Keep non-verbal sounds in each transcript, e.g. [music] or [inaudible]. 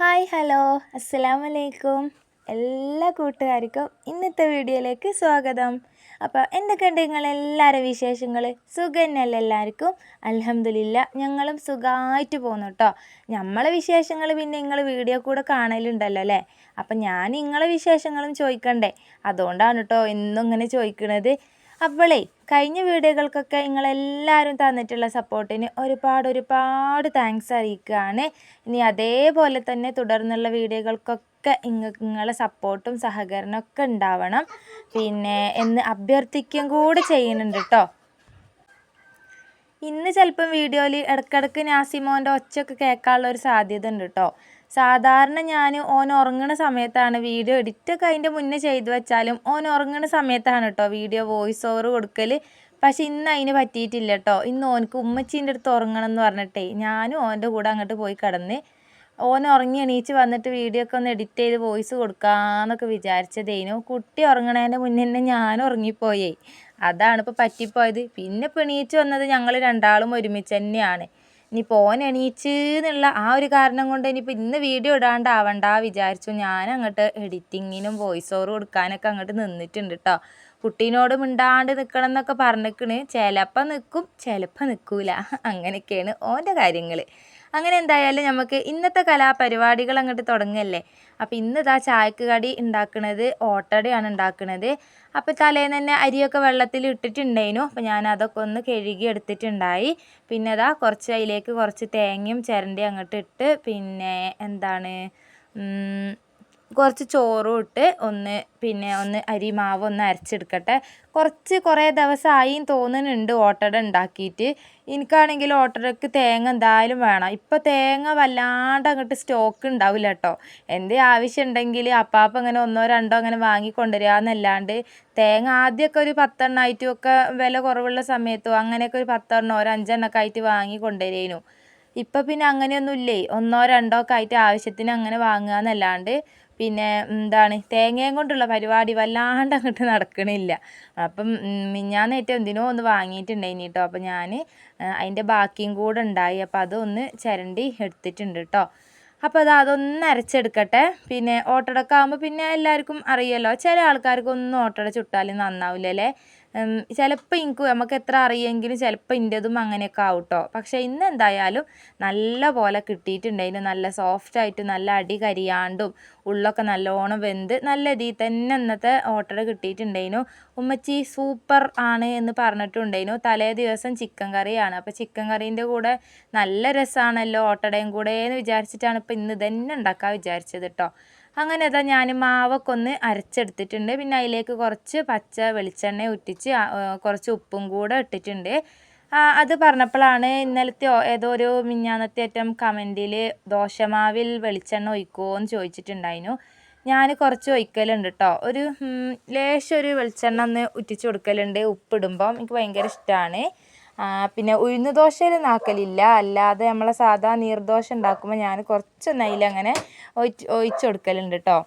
Hi hello. അസ്സലാം വലൈക്കും എല്ലാ കൂട്ടുകാർക്കും ഇന്നത്തെ വീഡിയോയിലേക്ക് സ്വാഗതം. അപ്പോൾ എന്തൊക്കെയുണ്ട് നിങ്ങളെല്ലാവരുടെ വിശേഷങ്ങൾ? സുഖന്നല്ല എല്ലാവർക്കും? അലഹമില്ല ഞങ്ങളും സുഖമായിട്ട് പോകുന്നു കേട്ടോ. നമ്മളെ വിശേഷങ്ങൾ പിന്നെ നിങ്ങൾ വീഡിയോ കൂടെ കാണലുണ്ടല്ലോ അല്ലേ? അപ്പം ഞാൻ നിങ്ങളെ വിശേഷങ്ങളും ചോദിക്കണ്ടേ? അതുകൊണ്ടാണ് കേട്ടോ എന്നും ഇങ്ങനെ ചോദിക്കുന്നത് അപ്പോളേ കഴിഞ്ഞ വീഡിയോകൾക്കൊക്കെ നിങ്ങളെല്ലാവരും തന്നിട്ടുള്ള സപ്പോർട്ടിന് ഒരുപാട് ഒരുപാട് താങ്ക്സ് അറിയിക്കുകയാണ്. ഇനി അതേപോലെ തന്നെ തുടർന്നുള്ള വീഡിയോകൾക്കൊക്കെ നിങ്ങൾക്ക് നിങ്ങളെ സപ്പോർട്ടും സഹകരണവും ഉണ്ടാവണം. പിന്നെ എന്ന് അഭ്യർത്ഥിക്കുകയും കൂടെ ചെയ്യുന്നുണ്ട് കേട്ടോ ഇന്ന് ചിലപ്പം വീഡിയോയിൽ ഇടയ്ക്കിടയ്ക്ക് നാസിമോന്റെ ഒച്ചയൊക്കെ കേൾക്കാനുള്ള ഒരു സാധ്യത ഉണ്ട് കേട്ടോ സാധാരണ ഞാൻ ഓൻ ഉറങ്ങുന്ന സമയത്താണ് വീഡിയോ എഡിറ്റൊക്കെ അതിന്റെ മുന്നേ ചെയ്തു വെച്ചാലും ഓൻ ഉറങ്ങുന്ന സമയത്താണ് കേട്ടോ വീഡിയോ വോയിസ് ഓവർ കൊടുക്കൽ പക്ഷെ ഇന്ന് അതിന് പറ്റിയിട്ടില്ല കേട്ടോ. ഇന്ന് ഓനക്ക് ഉമ്മച്ചീന്റെ അടുത്ത് ഉറങ്ങണം എന്ന് പറഞ്ഞിട്ടേ ഞാനും ഓന്റെ കൂടെ അങ്ങോട്ട് പോയി കിടന്ന് ഓൻ ഉറങ്ങി എണീച്ച് വന്നിട്ട് വീഡിയോ ഒക്കെ ഒന്ന് എഡിറ്റ് ചെയ്ത് വോയിസ് കൊടുക്കാമെന്നൊക്കെ വിചാരിച്ചതേനു കുട്ടി ഉറങ്ങണേന്റെ മുന്നേ തന്നെ ഞാൻ ഉറങ്ങിപ്പോയേ. അതാണ് ഇപ്പോൾ പറ്റിപ്പോയത്. പിന്നെ ഇപ്പോൾ എണീച്ച് വന്നത് ഞങ്ങൾ രണ്ടാളും ഒരുമിച്ച് തന്നെയാണ്. ഇനി പോൻ എണീച്ച് എന്നുള്ള ആ ഒരു കാരണം കൊണ്ട് ഇനിയിപ്പോൾ ഇന്ന് വീഡിയോ ഇടാണ്ടാവണ്ട വിചാരിച്ചു. ഞാൻ അങ്ങോട്ട് എഡിറ്റിങ്ങിനും വോയിസ് ഓവർ കൊടുക്കാനൊക്കെ അങ്ങോട്ട് നിന്നിട്ടുണ്ട് കേട്ടോ കുട്ടീനോട് മിണ്ടാണ്ട് നിൽക്കണം എന്നൊക്കെ പറഞ്ഞിക്കണ്. ചിലപ്പോൾ നിൽക്കും ചിലപ്പോൾ നിൽക്കൂല [laughs] അങ്ങനെയൊക്കെയാണ് ഓന്റെ കാര്യങ്ങൾ അങ്ങനെ എന്തായാലും നമുക്ക് ഇന്നത്തെ കലാപരിപാടികൾ അങ്ങോട്ട് തുടങ്ങല്ലേ? അപ്പോൾ ഇന്ന് ഇതാ ചായക്ക് കടി ഉണ്ടാക്കുന്നത് ഓട്ടടയാണ് ഉണ്ടാക്കുന്നത് അപ്പോൾ തലേന്ന് തന്നെ അരിയൊക്കെ വെള്ളത്തിൽ ഇട്ടിട്ടുണ്ടായിരുന്നു. അപ്പോൾ ഞാൻ അതൊക്കെ ഒന്ന് കഴുകി എടുത്തിട്ടുണ്ടായി. പിന്നെ അതാ കുറച്ച് അതിലേക്ക് കുറച്ച് തേങ്ങയും ചിരണ്ടി അങ്ങോട്ട് ഇട്ട് പിന്നെ എന്താണ് കുറച്ച് ചോറും ഇട്ട് ഒന്ന് പിന്നെ ഒന്ന് അരി മാവ് ഒന്ന് അരച്ചെടുക്കട്ടെ. കുറച്ച് കുറേ ദിവസമായി തോന്നുന്നുണ്ട് ഓട്ടട ഉണ്ടാക്കിയിട്ട്. എനിക്കാണെങ്കിൽ ഓട്ടടയ്ക്ക് തേങ്ങ എന്തായാലും വേണം. ഇപ്പോൾ തേങ്ങ വല്ലാണ്ട് അങ്ങോട്ട് സ്റ്റോക്ക് ഉണ്ടാവില്ല കേട്ടോ എന്തേ ആവശ്യം ഉണ്ടെങ്കിൽ അപ്പാപ്പം അങ്ങനെ ഒന്നോ രണ്ടോ അങ്ങനെ വാങ്ങി കൊണ്ടുവരിക തേങ്ങ ആദ്യമൊക്കെ ഒരു പത്തെണ്ണമായിട്ടും ഒക്കെ വില കുറവുള്ള സമയത്തോ അങ്ങനെയൊക്കെ ഒരു പത്തെണ്ണോ ഒരു അഞ്ചെണ്ണമൊക്കെ ആയിട്ട് വാങ്ങി കൊണ്ടുവരേനു. ഇപ്പം പിന്നെ അങ്ങനെയൊന്നും ഇല്ലേ? ഒന്നോ രണ്ടോ ഒക്കെ ആയിട്ട് ആവശ്യത്തിന് അങ്ങനെ വാങ്ങുക എന്നല്ലാണ്ട് പിന്നെ എന്താണ് തേങ്ങയും കൊണ്ടുള്ള പരിപാടി വല്ലാണ്ട് അങ്ങോട്ട് നടക്കണില്ല. അപ്പം മിനിഞ്ഞാന്നേറ്റം എന്തിനോ ഒന്ന് വാങ്ങിയിട്ടുണ്ടായിനി കേട്ടോ അപ്പം ഞാൻ അതിന്റെ ബാക്കിയും കൂടെ ഉണ്ടായി. അപ്പം അതൊന്ന് ചിരണ്ടി എടുത്തിട്ടുണ്ട് കേട്ടോ അപ്പോൾ അത് അതൊന്ന് അരച്ചെടുക്കട്ടെ. പിന്നെ ഓട്ടടക്ക ആകുമ്പോൾ പിന്നെ എല്ലാവർക്കും അറിയാമല്ലോ ചില ആൾക്കാർക്കൊന്നും ഓട്ടട ചുട്ടാൽ നന്നാവില്ല അല്ലേ ചിലപ്പോൾ എനിക്ക് നമുക്ക് എത്ര അറിയെങ്കിലും ചിലപ്പോൾ എന്റെതും അങ്ങനെയൊക്കെ ആവും കേട്ടോ പക്ഷേ ഇന്ന് എന്തായാലും നല്ല പോലെ കിട്ടിയിട്ടുണ്ടായിരുന്നു നല്ല സോഫ്റ്റ് ആയിട്ട് നല്ല അടി കരിയാണ്ടും ഉള്ളൊക്കെ നല്ലോണം വെന്ത് നല്ല രീതിയിൽ തന്നെ ഇന്നത്തെ ഓട്ടട കിട്ടിയിട്ടുണ്ടായിരുന്നു. ഉമ്മച്ചി സൂപ്പർ ആണ് എന്ന് പറഞ്ഞിട്ടുണ്ടായിരുന്നു. തലേ ദിവസം ചിക്കൻ കറിയാണ്. അപ്പോൾ ചിക്കൻ കറീന്റെ കൂടെ നല്ല രസമാണല്ലോ ഓട്ടടയും കൂടെ എന്ന് വിചാരിച്ചിട്ടാണ് ഇപ്പോൾ ഇന്ന് തന്നെ ഉണ്ടാക്കാൻ വിചാരിച്ചത് കേട്ടോ അങ്ങനെ അതാ ഞാൻ മാവൊക്കെ ഒന്ന് അരച്ചെടുത്തിട്ടുണ്ട്. പിന്നെ അതിലേക്ക് കുറച്ച് പച്ച വെളിച്ചെണ്ണ ഉറ്റിച്ച് കുറച്ച് ഉപ്പും കൂടെ ഇട്ടിട്ടുണ്ട്. അത് പറഞ്ഞപ്പോഴാണ് ഇന്നലത്തെ ഏതോ ഒരു മിഞ്ഞാന്നത്തെ ഏറ്റവും കമന്റിൽ ദോശമാവിൽ വെളിച്ചെണ്ണ ഒഴിക്കുമോ എന്ന് ചോദിച്ചിട്ടുണ്ടായിരുന്നു. ഞാൻ കുറച്ച് ഒഴിക്കലുണ്ട് കേട്ടോ ഒരു ലേശം ഒരു വെളിച്ചെണ്ണ ഒന്ന് ഉറ്റിച്ച് കൊടുക്കലുണ്ട്. ഉപ്പിടുമ്പം എനിക്ക് ഭയങ്കര ഇഷ്ടമാണ് പിന്നെ ഉഴുന്ന് ദോശയിൽ നാക്കലില്ല. അല്ലാതെ നമ്മളെ സാധാ നീർദോശ ഉണ്ടാക്കുമ്പോൾ ഞാൻ കുറച്ച് നെയ്യിലങ്ങനെ ഒഴിച്ച് ഒഴിച്ച് കൊടുക്കലുണ്ട് കേട്ടോ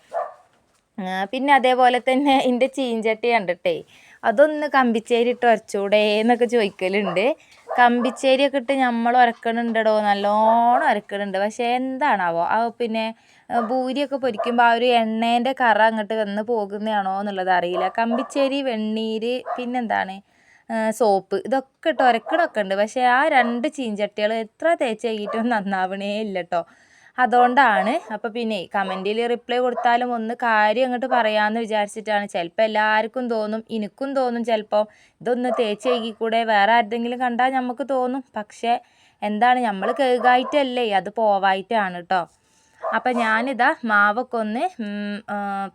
പിന്നെ അതേപോലെ തന്നെ എന്റെ ചീഞ്ചട്ടി കണ്ടിട്ടേ അതൊന്ന് കമ്പിച്ചേരി ഇട്ട് ഉരച്ചൂടെ എന്നൊക്കെ ചോദിക്കലുണ്ട്. കമ്പിച്ചേരിയൊക്കെ ഇട്ട് നമ്മൾ ഉരക്കണുണ്ടോ നല്ലോണം ഉരക്കണുണ്ട് പക്ഷേ എന്താണാവോ ആ പിന്നെ ഭൂരിയൊക്കെ പൊരിക്കുമ്പോൾ ആ ഒരു എണ്ണേന്റെ കറ അങ്ങോട്ട് വന്ന് പോകുന്നതാണോ എന്നുള്ളത് അറിയില്ല. കമ്പിച്ചേരി വെണ്ണീര് പിന്നെന്താണ്? സോപ്പ് ഇതൊക്കെ ഇട്ട് ഉരക്കണമൊക്കെ ഉണ്ട് പക്ഷേ ആ രണ്ട് ചീഞ്ചട്ടികൾ എത്ര തേച്ച് കഴുകിയിട്ടും നന്നാവണേ ഇല്ല കേട്ടോ അതുകൊണ്ടാണ് അപ്പോൾ പിന്നെ കമന്റിൽ റിപ്ലൈ കൊടുത്താലും ഒന്ന് കാര്യം അങ്ങോട്ട് പറയാമെന്ന് വിചാരിച്ചിട്ടാണ്. ചിലപ്പോൾ എല്ലാവർക്കും തോന്നും എനിക്കും തോന്നും ചിലപ്പോൾ ഇതൊന്ന് തേച്ച് കഴുകിക്കൂടെ വേറെ ആരുടെങ്കിലും കണ്ടാൽ നമുക്ക് തോന്നും. പക്ഷേ എന്താണ് നമ്മൾ കഴുകായിട്ടല്ലേ അത് പോവായിട്ടാണ് കേട്ടോ അപ്പം ഞാനിതാ മാവൊക്കെ ഒന്ന്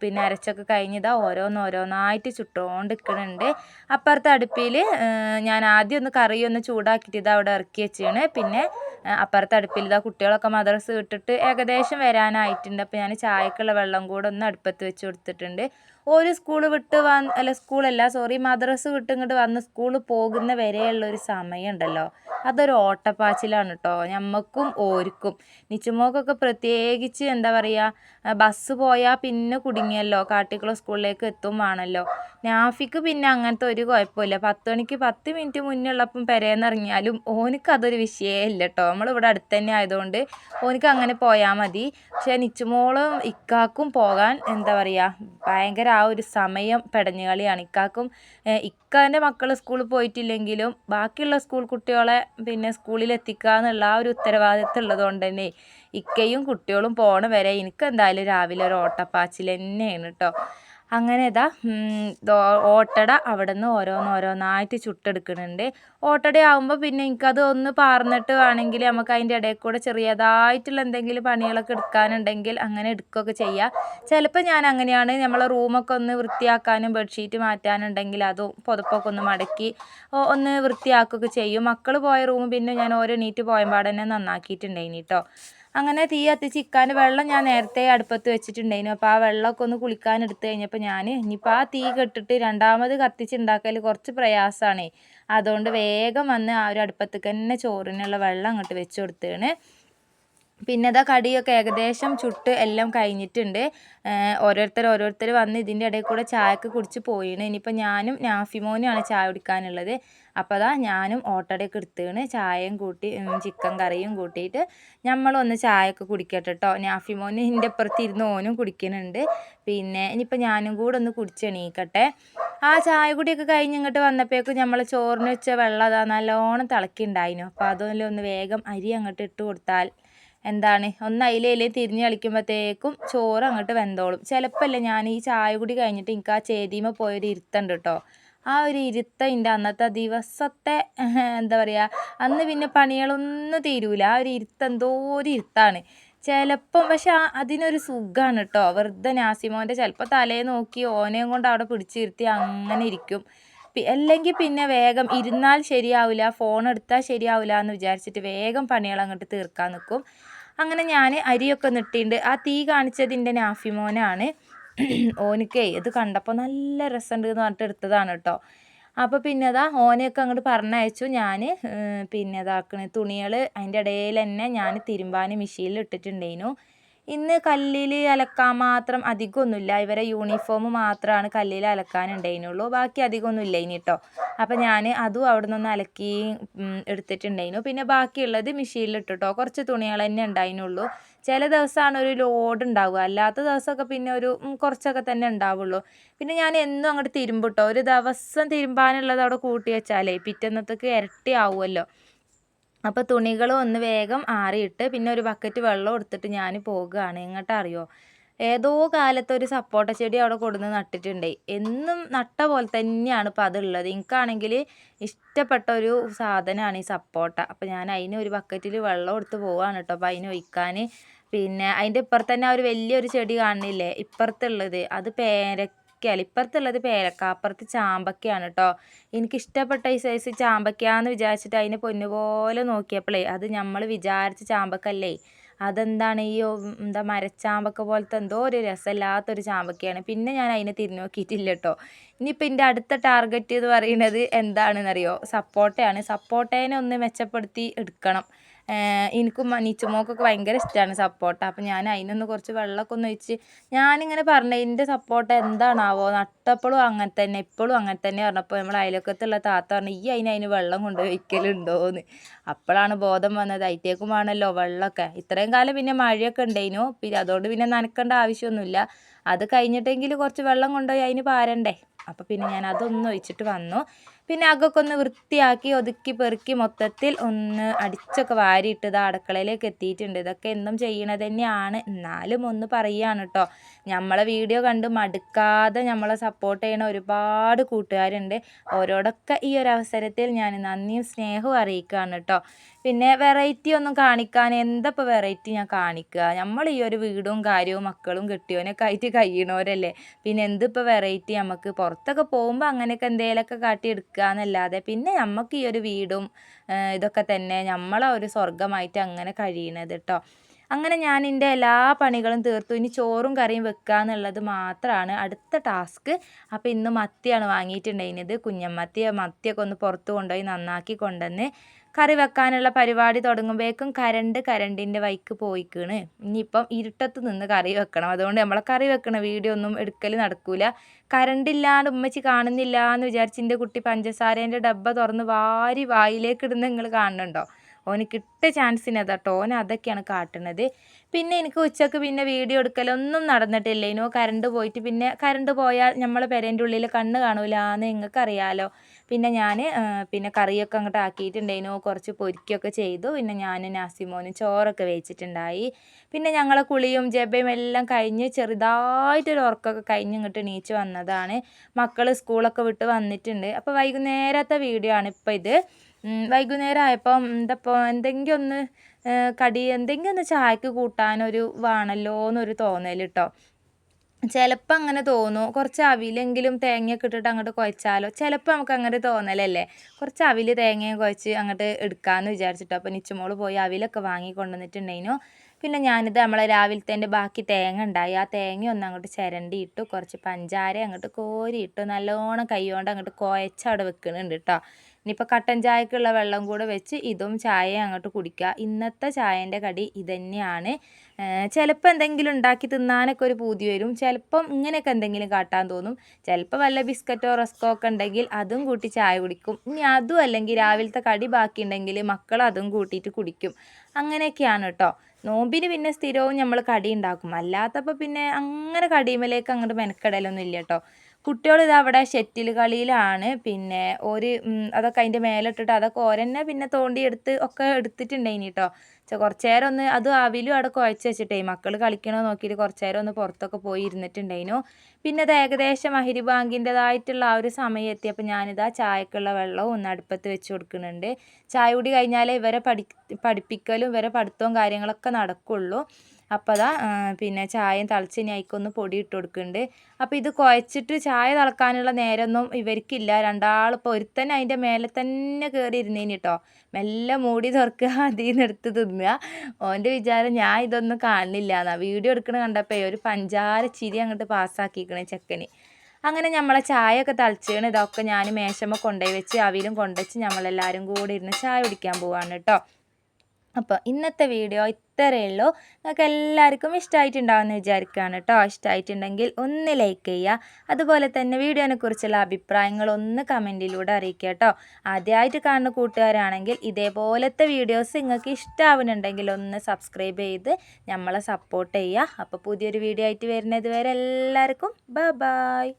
പിന്നെ അരച്ചൊക്കെ കഴിഞ്ഞിതാ ഓരോന്നോരോന്നായിട്ട് ചുട്ടുകൊണ്ട് നിൽക്കുന്നുണ്ട് അപ്പുറത്തെ അടുപ്പിൽ ഞാൻ ആദ്യം ഒന്ന് കറി ഒന്ന് ചൂടാക്കിയിട്ട് ഇതാ അവിടെ ഇറക്കി വെച്ചാണ് പിന്നെ അപ്പുറത്തെ അടുപ്പിൽ ഇതാ കുട്ടികളൊക്കെ മദ്രസ് വിട്ടിട്ട് ഏകദേശം വരാനായിട്ടുണ്ട്. അപ്പോൾ ഞാൻ ചായക്കുള്ള വെള്ളം കൂടെ ഒന്ന് അടുപ്പത്ത് വെച്ച് കൊടുത്തിട്ടുണ്ട്. ഒരു സ്കൂൾ വിട്ട് വന്ന് അല്ല സ്കൂളല്ല സോറി മദ്രസ് വിട്ട് ഇങ്ങോട്ട് വന്ന് സ്കൂളിൽ പോകുന്ന വരെയുള്ള ഒരു സമയം ഉണ്ടല്ലോ അതൊരു ഓട്ടപ്പാച്ചിലാണ് കേട്ടോ ഞമ്മക്കും ഓർക്കും നിച്ചുമോക്കൊക്കെ പ്രത്യേകിച്ച് എന്താ പറയുക ബസ് പോയാൽ പിന്നെ കുടുങ്ങിയല്ലോ. കാട്ടിക്കുളം സ്കൂളിലേക്ക് എത്തും വേണമല്ലോ നാഫിക്ക് പിന്നെ അങ്ങനത്തെ ഒരു കുഴപ്പമില്ല. പത്ത് മണിക്ക് പത്ത് മിനിറ്റ് മുന്നേ ഉള്ളപ്പം പെരേന്ന് ഇറങ്ങിയാലും ഓനിക്ക് അതൊരു വിഷയമേ ഇല്ല കേട്ടോ നമ്മളിവിടെ അടുത്ത് തന്നെ ആയതുകൊണ്ട് ഓനിക്ക് അങ്ങനെ പോയാൽ മതി. പക്ഷേ നിച്ചുമോളും ഇക്കാക്കും പോകാൻ എന്താ പറയുക ഭയങ്കര ആ ഒരു സമയം പെടഞ്ഞു കളിയാണ് ഇക്കാക്കും ഇക്കാന്റെ മക്കൾ സ്കൂളിൽ പോയിട്ടില്ലെങ്കിലും ബാക്കിയുള്ള സ്കൂൾ കുട്ടികളെ പിന്നെ സ്കൂളിൽ എത്തിക്കുക എന്നുള്ള ആ ഒരു ഉത്തരവാദിത്തം ഉള്ളതുകൊണ്ട് തന്നെ ഇക്കയും കുട്ടികളും പോണ വരെ എനിക്ക് എന്തായാലും രാവിലെ ഒരു ഓട്ടപ്പാച്ചിൽ തന്നെയാണ് കേട്ടോ അങ്ങനെ ഇതാ ഓട്ടട അവിടെ നിന്ന് ഓരോന്നോരോന്നായിട്ട് ചുട്ടെടുക്കുന്നുണ്ട്. ഓട്ടട ആകുമ്പോൾ പിന്നെ എനിക്കത് ഒന്ന് പാർന്നിട്ട് വേണമെങ്കിൽ നമുക്ക് അതിന്റെ ഇടയിൽ കൂടെ ചെറിയതായിട്ടുള്ള എന്തെങ്കിലും പണികളൊക്കെ എടുക്കാനുണ്ടെങ്കിൽ അങ്ങനെ എടുക്കുകയൊക്കെ ചെയ്യാം. ചിലപ്പോൾ ഞാൻ അങ്ങനെയാണ് നമ്മളെ റൂമൊക്കെ ഒന്ന് വൃത്തിയാക്കാനും ബെഡ്ഷീറ്റ് മാറ്റാനുണ്ടെങ്കിൽ അതും പുതപ്പൊക്കെ ഒന്ന് മടക്കി ഒന്ന് വൃത്തിയാക്കുകയൊക്കെ ചെയ്യും. മക്കൾ പോയ റൂം പിന്നെ ഞാൻ ഓരോ നീറ്റ് പോയപാട് തന്നെ നന്നാക്കിയിട്ടുണ്ടായിനി കേട്ടോ അങ്ങനെ തീ കത്തിച്ച് ഇക്കാന്റെ വെള്ളം ഞാൻ നേരത്തെ അടുപ്പത്ത് വെച്ചിട്ടുണ്ടായിരുന്നു. അപ്പോൾ ആ വെള്ളമൊക്കെ ഒന്ന് കുളിക്കാൻ എടുത്തു കഴിഞ്ഞപ്പോൾ ഞാൻ ഇനിയിപ്പോൾ ആ തീ കെട്ടിട്ട് രണ്ടാമത് കത്തിച്ചുണ്ടാക്കൽ കുറച്ച് പ്രയാസമാണ് അതുകൊണ്ട് വേഗം വന്ന് ആ ഒരു അടുപ്പത്തേക്ക് തന്നെ ചോറിനുള്ള വെള്ളം അങ്ങോട്ട് വെച്ച് കൊടുത്തേണ്. പിന്നെ ഇതാ കടിയൊക്കെ ഏകദേശം ചുട്ട് എല്ലാം കഴിഞ്ഞിട്ടുണ്ട്. ഓരോരുത്തർ ഓരോരുത്തർ വന്ന് ഇതിന്റെ ഇടയിൽ കൂടെ ചായക്ക് കുടിച്ച് പോയിണ്. ഇനിയിപ്പോൾ ഞാനും നാഫിമോനുമാണ് ചായ കുടിക്കാനുള്ളത്. അപ്പോൾ അതാ ഞാനും ഓട്ടടയൊക്കെ എടുത്തേണ് ചായയും കൂട്ടി ചിക്കൻ കറിയും കൂട്ടിയിട്ട് നമ്മളൊന്ന് ചായയൊക്കെ കുടിക്കട്ടെ കേട്ടോ നാഫിമോന് എന്റെ അപ്പുറത്ത് ഇരുന്ന് ഓനും കുടിക്കുന്നുണ്ട്. പിന്നെ ഇനിയിപ്പോൾ ഞാനും കൂടെ ഒന്ന് കുടിച്ചെണീക്കട്ടെ. ആ ചായ കുടിയൊക്കെ കഴിഞ്ഞ് ഇങ്ങോട്ട് വന്നപ്പോഴേക്കും നമ്മൾ ചോറിന് വെച്ച വെള്ളം അതാ നല്ലോണം തിളക്കിണ്ടായിരുന്നു അപ്പോൾ ഒന്ന് വേഗം അരി അങ്ങോട്ട് ഇട്ട് കൊടുത്താൽ എന്താണ്? ഒന്ന് അതിലേലും തിരിഞ്ഞ് കളിക്കുമ്പോഴത്തേക്കും ചോറ് അങ്ങോട്ട് വെന്തോളും. ചിലപ്പോൾ അല്ലേ ഞാൻ ഈ ചായ കുടി കഴിഞ്ഞിട്ട് എനിക്ക് ആ ചേതിമ പോയൊരു ഇരുത്തുണ്ട് കേട്ടോ ആ ഒരു ഇരുത്തം എന്റെ അന്നത്തെ ദിവസത്തെ എന്താ പറയുക അന്ന് പിന്നെ പണികളൊന്നും തീരൂല. ആ ഒരു ഇരുത്തം എന്തോ ഒരു ഇരുത്താണ്. ചിലപ്പം പക്ഷെ ആ അതിനൊരു സുഖമാണ് കേട്ടോ വെറുതെ നാസിമോന്റെ ചിലപ്പോൾ തലയെ നോക്കി ഓനെയും കൊണ്ട് അവിടെ പിടിച്ചിരുത്തി അങ്ങനെ ഇരിക്കും. അല്ലെങ്കിൽ പിന്നെ വേഗം ഇരുന്നാൽ ശരിയാവില്ല ഫോൺ എടുത്താൽ ശരിയാവില്ല എന്ന് വിചാരിച്ചിട്ട് വേഗം പണികൾ അങ്ങോട്ട് തീർക്കാൻ നിൽക്കും അങ്ങനെ ഞാൻ അരിയൊക്കെ നിട്ടിട്ടുണ്ട് ആ തീ കാണിച്ചതിന്റെ നാഫിമോനാണ് ഓനിക്കേ ഇത് കണ്ടപ്പോൾ നല്ല രസമുണ്ട് എന്ന് പറഞ്ഞിട്ട് എടുത്തതാണ് കേട്ടോ അപ്പോൾ പിന്നെ അതാ ഓനെയൊക്കെ അങ്ങോട്ട് പറഞ്ഞയച്ചു. ഞാൻ പിന്നെ ഇതാക്കണ തുണികൾ അതിന്റെ ഇടയിൽ തന്നെ ഞാൻ തിരുമ്പാൻ മെഷീനിൽ ഇട്ടിട്ടുണ്ടേനു. ഇന്ന് കല്ലിൽ അലക്കാൻ മാത്രം അധികമൊന്നുമില്ല. ഇവരെ യൂണിഫോം മാത്രമാണ് കല്ലിൽ അലക്കാനുണ്ടായിരുന്നുള്ളൂ. ബാക്കി അധികമൊന്നുമില്ല ഇനി കേട്ടോ അപ്പോൾ ഞാൻ അതും അവിടെ നിന്ന് അലക്കി എടുത്തിട്ടുണ്ടായിരുന്നു. പിന്നെ ബാക്കിയുള്ളത് മെഷീനിൽ ഇട്ടിട്ടോ കുറച്ച് തുണികൾ തന്നെ ഉണ്ടായിരുന്നുള്ളൂ. ചില ദിവസമാണ് ഒരു ലോഡ് ഉണ്ടാവുക. അല്ലാത്ത ദിവസമൊക്കെ പിന്നെ ഒരു കുറച്ചൊക്കെ തന്നെ ഉണ്ടാവുള്ളൂ. പിന്നെ ഞാൻ എന്നും അങ്ങോട്ട് തിരുമ്പിട്ടോ. ഒരു ദിവസം തിരുമ്പാനുള്ളത് അവിടെ കൂട്ടി വെച്ചാലേ പിറ്റന്നത്തേക്ക് ഇരട്ടി ആവുമല്ലോ. അപ്പോൾ തുണികൾ ഒന്ന് വേഗം ആറിയിട്ട് പിന്നെ ഒരു ബക്കറ്റ് വെള്ളം എടുത്തിട്ട് ഞാൻ പോകുകയാണ് എങ്ങോട്ടാ അറിയോ ഏതോ കാലത്ത് ഒരു സപ്പോട്ട ചെടി അവിടെ കൊടുന്ന് നട്ടിട്ടുണ്ട്. എന്നും നട്ട പോലെ തന്നെയാണ് ഇപ്പോൾ അതുള്ളത്. എനിക്കാണെങ്കിൽ ഇഷ്ടപ്പെട്ട ഒരു സാധനമാണ് ഈ സപ്പോട്ട അപ്പോൾ ഞാൻ അതിന് ഒരു ബക്കറ്റിൽ വെള്ളം എടുത്ത് പോവുകയാണ് കേട്ടോ. അപ്പോൾ അതിന് ഒഴിക്കാൻ പിന്നെ അതിന്റെ ഇപ്പുറത്തന്നെ ഒരു വലിയൊരു ചെടി കാണുന്നില്ലേ? ഇപ്പുറത്തുള്ളത്. അത് പേര ചാമ്പക്കയല്ല ഇപ്പുറത്തുള്ളത് പേരക്ക അപ്പുറത്ത് ചാമ്പക്കയാണ് കേട്ടോ എനിക്കിഷ്ടപ്പെട്ട ഈ സൈസ് ചാമ്പക്കയാന്ന് വിചാരിച്ചിട്ട് അതിനെ പൊന്നുപോലെ നോക്കിയപ്പോഴേ അത് നമ്മൾ വിചാരിച്ച ചാമ്പക്കല്ലേ? അതെന്താണ് ഈ എന്താ മരച്ചാമ്പക്ക പോലത്തെ എന്തോ ഒരു രസമില്ലാത്തൊരു ചാമ്പക്കയാണ്. പിന്നെ ഞാൻ അതിനെ തിരിഞ്ഞു നോക്കിയിട്ടില്ല കേട്ടോ ഇനിയിപ്പോൾ എന്റെ അടുത്ത ടാർഗറ്റ് എന്ന് പറയുന്നത് എന്താണെന്നറിയോ? സപ്പോട്ടയാണ്. സപ്പോട്ടേനെ ഒന്ന് മെച്ചപ്പെടുത്തി എടുക്കണം. എനിക്കും നിച്ചുമോക്കൊക്കെ ഭയങ്കര ഇഷ്ടമാണ് സപ്പോട്ട അപ്പം ഞാൻ അതിനൊന്ന് കുറച്ച് വെള്ളമൊക്കെ ഒന്ന് ഒഴിച്ച് ഞാനിങ്ങനെ പറഞ്ഞു എന്റെ സപ്പോട്ട എന്താണാവോ? നട്ടപ്പോഴും അങ്ങനെ തന്നെ ഇപ്പോഴും അങ്ങനെ തന്നെ പറഞ്ഞപ്പോൾ നമ്മൾ അയലൊക്കത്തുള്ള താത്ത പറഞ്ഞു ഈ അതിന് അതിന് വെള്ളം കൊണ്ട് എന്ന് അപ്പോഴാണ് ബോധം വന്നത്. അതിറ്റേക്കും വേണമല്ലോ വെള്ളമൊക്കെ. ഇത്രയും കാലം പിന്നെ മഴയൊക്കെ ഉണ്ടായിരുന്നു പിന്നെ അതുകൊണ്ട് പിന്നെ നനക്കേണ്ട ആവശ്യമൊന്നുമില്ല. അത് കഴിഞ്ഞിട്ടെങ്കിൽ കുറച്ച് വെള്ളം കൊണ്ടുപോയി അതിന് പാരണ്ടേ? അപ്പോൾ പിന്നെ ഞാൻ അതൊന്നും ഒഴിച്ചിട്ട് വന്നു. പിന്നെ അകൊക്കെ ഒന്ന് വൃത്തിയാക്കി ഒതുക്കി പെറുക്കി മൊത്തത്തിൽ ഒന്ന് അടിച്ചൊക്കെ വാരിയിട്ട് ഇത് അടുക്കളയിലേക്ക് എത്തിയിട്ടുണ്ട്. ഇതൊക്കെ എന്നും ചെയ്യണത് തന്നെയാണ്. എന്നാലും ഒന്ന് പറയുകയാണ് കേട്ടോ നമ്മളെ വീഡിയോ കണ്ട് മടുക്കാതെ നമ്മളെ സപ്പോർട്ട് ചെയ്യണ ഒരുപാട് കൂട്ടുകാരുണ്ട്. അവരോടൊക്കെ ഈ ഒരു അവസരത്തിൽ ഞാൻ നന്ദിയും സ്നേഹവും അറിയിക്കുകയാണ് കേട്ടോ പിന്നെ വെറൈറ്റി ഒന്നും കാണിക്കാൻ എന്തപ്പോൾ വെറൈറ്റി ഞാൻ കാണിക്കുക നമ്മൾ ഈ ഒരു വീടും കാര്യവും മക്കളും കിട്ടിയവനൊക്കെ ആയിട്ട് കഴിയണവരല്ലേ? പിന്നെ എന്തിപ്പോൾ വെറൈറ്റി നമുക്ക് പുറത്തൊക്കെ പോകുമ്പോൾ അങ്ങനെയൊക്കെ എന്തെങ്കിലുമൊക്കെ കാട്ടി എടുക്കുക എന്നല്ലാതെ പിന്നെ നമുക്ക് ഈ ഒരു വീടും ഇതൊക്കെ തന്നെ നമ്മളെ ഒരു സ്വർഗമായിട്ട് അങ്ങനെ കഴിയണത് കേട്ടോ അങ്ങനെ ഞാൻ എന്റെ എല്ലാ പണികളും തീർത്തു. ഇനി ചോറും കറിയും വെക്കുക എന്നുള്ളത് മാത്രമാണ് അടുത്ത ടാസ്ക്. അപ്പോൾ ഇന്ന് മത്തിയാണ് വാങ്ങിയിട്ടുണ്ടായിരുന്നത്. കുഞ്ഞമ്മത്തി മത്തിയൊക്കെ ഒന്ന് പുറത്ത് കൊണ്ടുപോയി നന്നാക്കി കൊണ്ടുവന്ന് കറി വെക്കാനുള്ള പരിപാടി തുടങ്ങുമ്പോഴേക്കും കരണ്ട് കരണ്ടിന്റെ വൈക്ക് പോയിക്കണ്. ഇനിയിപ്പം ഇരുട്ടത്ത് നിന്ന് കറി വെക്കണം. അതുകൊണ്ട് നമ്മളെ കറി വെക്കണ വീഡിയോ ഒന്നും എടുക്കൽ നടക്കൂല. കരണ്ട് ഇല്ലാണ്ട് ഉമ്മച്ചി കാണുന്നില്ല എന്ന് വിചാരിച്ച് എന്റെ കുട്ടി പഞ്ചസാരേന്റെ ഡബ്ബ തുറന്ന് വാരി വായിലേക്ക് ഇടുന്ന നിങ്ങൾ കാണുന്നുണ്ടോ? ഓന് കിട്ടിയ ചാൻസിന് അതാട്ടോ. ഓൻ അതൊക്കെയാണ് കാട്ടുന്നത് പിന്നെ എനിക്ക് ഉച്ചയ്ക്ക് പിന്നെ വീഡിയോ എടുക്കലൊന്നും നടന്നിട്ടില്ല ഇനോ കറണ്ട് പോയിട്ട് പിന്നെ കറണ്ട് പോയാൽ നമ്മളെ പെരേന്റെ ഉള്ളിൽ കണ്ണ് കാണൂല എന്ന് നിങ്ങൾക്ക് അറിയാലോ പിന്നെ ഞാൻ പിന്നെ കറിയൊക്കെ അങ്ങോട്ട് ആക്കിയിട്ടുണ്ടായിരുന്നു. കുറച്ച് പൊരിക്കുകയൊക്കെ ചെയ്തു. പിന്നെ ഞാൻ നാസിമോനും ചോറൊക്കെ വെച്ചിട്ടുണ്ടായി പിന്നെ ഞങ്ങളെ കുളിയും ജബയും എല്ലാം കഴിഞ്ഞ് ചെറുതായിട്ടൊരു ഉറക്കമൊക്കെ കഴിഞ്ഞ് ഇങ്ങോട്ട് എണീച്ച് വന്നതാണ്. മക്കൾ സ്കൂളൊക്കെ വിട്ട് വന്നിട്ടുണ്ട്. അപ്പോൾ വൈകുന്നേരത്തെ വീഡിയോ ആണ് ഇപ്പോൾ ഇത്. വൈകുന്നേരം ആയപ്പം എന്തപ്പോൾ എന്തെങ്കിലും ഒന്ന് കടി എന്തെങ്കിലും ഒന്ന് ചായക്ക് കൂട്ടാനൊരു വേണമല്ലോ എന്നൊരു തോന്നൽ കേട്ടോ ചിലപ്പോൾ അങ്ങനെ തോന്നും. കുറച്ച് അവിലെങ്കിലും തേങ്ങയൊക്കെ ഇട്ടിട്ട് അങ്ങോട്ട് കുഴച്ചാലോ ചിലപ്പോൾ നമുക്ക് അങ്ങനെ തോന്നലല്ലേ? കുറച്ച് അവിൽ തേങ്ങയും കുഴച്ച് അങ്ങോട്ട് എടുക്കാമെന്ന് വിചാരിച്ചിട്ടോ. അപ്പോൾ നിച്ചുമോൾ പോയി അവിലൊക്കെ വാങ്ങി കൊണ്ടുവന്നിട്ടുണ്ടെങ്കിൽ പിന്നെ ഞാനിത് നമ്മളെ രാവിലത്തെ ബാക്കി തേങ്ങ ഉണ്ടായി. ആ തേങ്ങ ഒന്ന് അങ്ങോട്ട് ചിരണ്ടി ഇട്ടു കുറച്ച് പഞ്ചാര അങ്ങോട്ട് കോരി ഇട്ടു നല്ലോണം കൈ കൊണ്ട് അങ്ങോട്ട് കുഴച്ചവിടെ വെക്കുന്നുണ്ട് കേട്ടോ ഇനിയിപ്പോൾ കട്ടൻ ചായക്കുള്ള വെള്ളം കൂടെ വെച്ച് ഇതും ചായ അങ്ങോട്ട് കുടിക്കുക. ഇന്നത്തെ ചായേന്റെ കടി ഇതന്നെയാണ്. ചിലപ്പോൾ എന്തെങ്കിലും ഉണ്ടാക്കി തിന്നാനൊക്കെ ഒരു പൂതി വരും. ചിലപ്പം ഇങ്ങനെയൊക്കെ എന്തെങ്കിലും കാട്ടാൻ തോന്നും. ചിലപ്പോൾ വല്ല ബിസ്ക്കറ്റോ റസ്കോ ഒക്കെ ഉണ്ടെങ്കിൽ അതും കൂട്ടി ചായ കുടിക്കും. ഇനി അതും അല്ലെങ്കിൽ രാവിലത്തെ കടി ബാക്കി ഉണ്ടെങ്കിൽ മക്കൾ അതും കൂട്ടിയിട്ട് കുടിക്കും. അങ്ങനെയൊക്കെയാണ് കേട്ടോ നോമ്പിന് പിന്നെ സ്ഥിരവും നമ്മൾ കടി ഉണ്ടാക്കും. അല്ലാത്തപ്പോൾ പിന്നെ അങ്ങനെ കടിയുമലേക്ക് അങ്ങോട്ട് മെനക്കെടലൊന്നും ഇല്ല കേട്ടോ കുട്ടികൾ ഇത് അവിടെ ഷെറ്റിൽ കളിയിലാണ്. പിന്നെ ഒരു അതൊക്കെ അതിന്റെ മേലിട്ടിട്ട് അതൊക്കെ ഓരന്നെ പിന്നെ തോണ്ടി എടുത്ത് ഒക്കെ എടുത്തിട്ടുണ്ടായിനി കേട്ടോ കുറച്ച് നേരം ഒന്ന് അത് അവിലും അവിടെ കുഴച്ച് വെച്ചിട്ടേ മക്കൾ കളിക്കണോ നോക്കിയിട്ട് കുറച്ച് നേരം ഒന്ന് പുറത്തൊക്കെ പോയി ഇരുന്നിട്ടുണ്ടായിനു. പിന്നെ അത് ഏകദേശം അഹിരി ബാങ്കിന്റെതായിട്ടുള്ള ആ ഒരു സമയം എത്തിയപ്പോൾ ഞാനിതാ ചായക്കുള്ള വെള്ളവും ഒന്ന് അടുപ്പത്ത് വെച്ച് കൊടുക്കുന്നുണ്ട്. ചായ കൂടി കഴിഞ്ഞാലേ ഇവരെ പഠി പഠിപ്പിക്കലും ഇവരെ പഠിത്തവും കാര്യങ്ങളൊക്കെ നടക്കുള്ളൂ. അപ്പോൾ അതാ പിന്നെ ചായയും തിളച്ച് ആയിക്കൊന്ന് പൊടി ഇട്ട് കൊടുക്കുന്നുണ്ട് അപ്പോൾ ഇത് കുഴച്ചിട്ട് ചായ തിളക്കാനുള്ള നേരമൊന്നും ഇവർക്കില്ല. രണ്ടാളിപ്പോൾ ഒരുത്തന്നെ അതിന്റെ മേലെ തന്നെ കയറി ഇരുന്നേനി കേട്ടോ മെല്ലെ മൂടി തുറക്കുക [laughs] അതിൽ നിന്ന് എടുത്ത് തിന്നുക. ഓന്റെ വിചാരം ഞാൻ ഇതൊന്നും കാണുന്നില്ല എന്നാ. വീഡിയോ എടുക്കണ കണ്ടപ്പോൾ ഒരു പഞ്ചാര ചിരി അങ്ങോട്ട് പാസ്സാക്കിക്കണേ ചെക്കന്. അങ്ങനെ നമ്മളെ ചായയൊക്കെ തളിച്ചാണ്. ഇതൊക്കെ ഞാൻ മേശമ്മ കൊണ്ടുപോയി വെച്ച് അവിയിലും കൊണ്ടുവച്ച് നമ്മളെല്ലാവരും കൂടി ഇരുന്ന് ചായ കുടിക്കാൻ പോവാണ് കേട്ടോ അപ്പോൾ ഇന്നത്തെ വീഡിയോ ഇത്രയേ ഉള്ളൂ. നിങ്ങൾക്ക് എല്ലാവർക്കും ഇഷ്ടമായിട്ടുണ്ടാവുമെന്ന് വിചാരിക്കുകയാണ് കേട്ടോ ഇഷ്ടമായിട്ടുണ്ടെങ്കിൽ ഒന്ന് ലൈക്ക് ചെയ്യുക. അതുപോലെ തന്നെ വീഡിയോനെ കുറിച്ചുള്ള അഭിപ്രായങ്ങൾ ഒന്ന് കമന്റിലൂടെ അറിയിക്കുക കേട്ടോ ആദ്യമായിട്ട് കാണുന്ന കൂട്ടുകാരാണെങ്കിൽ ഇതേപോലത്തെ വീഡിയോസ് നിങ്ങൾക്ക് ഇഷ്ടമാവുന്നുണ്ടെങ്കിൽ ഒന്ന് സബ്സ്ക്രൈബ് ചെയ്ത് നമ്മളെ സപ്പോർട്ട് ചെയ്യുക. അപ്പോൾ പുതിയൊരു വീഡിയോ ആയിട്ട് വരുന്നത് വരെ എല്ലാവർക്കും ബൈ ബായ്